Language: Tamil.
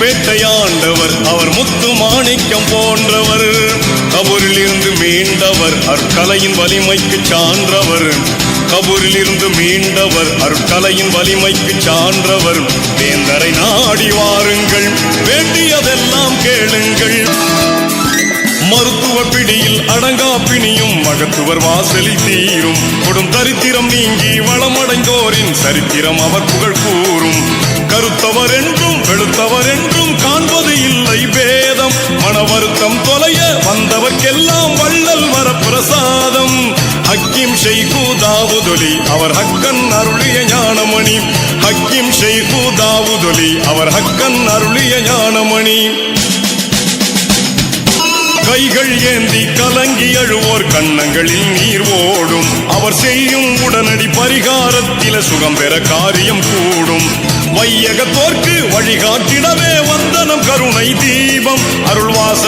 வேட்டையாண்டவர் அவர் முத்து மாணிக்கம் போன்றவர். கபூரில் இருந்து மீண்டவர் அற்கலையின் வலிமைக்கு சான்றவர். கபூரில் இருந்து மீண்டவர் அற்கலையின் வலிமைக்கு சான்றவர். வேந்தரை நாடி வாருங்கள் வேண்டியதெல்லாம் கேளுங்கள். மருத்துவ பிடியில் அடங்கா பிணியும் மகத்துவர் வாசலி தீரும். கொடும் தரித்திரம் நீங்கி வளமடைந்தோரின் சரித்திரம் அவர் புகழ் கூறும். கருத்தவர் என்றும் வெளுத்தவர் என்றும் காண்பது இல்லை பேதம் மன வருத்தம் தொலைய வந்தவர்க்கெல்லாம் வள்ளல் வர பிரசாதம் ஹக்கிம் ஷெய்கு தாவுதொலி அவர் ஹக்கன் அருளிய ஞானமணி. ஹக்கிம் ஷெய்கு தாவுதொலி அவர் ஹக்கன் அருளிய ஞானமணி. கைகள் ஏந்தி கலங்கி அழுவோர் கண்ணங்களில் நீர் ஓடும். அவர் செய்யும் உடனடி பரிகாரத்தில சுகம் பெற காரியம் கூடும். மையகத்தோர்க்கு வழிகாட்டிடவே வந்தனம் கருணை தீபம். அருள்வாச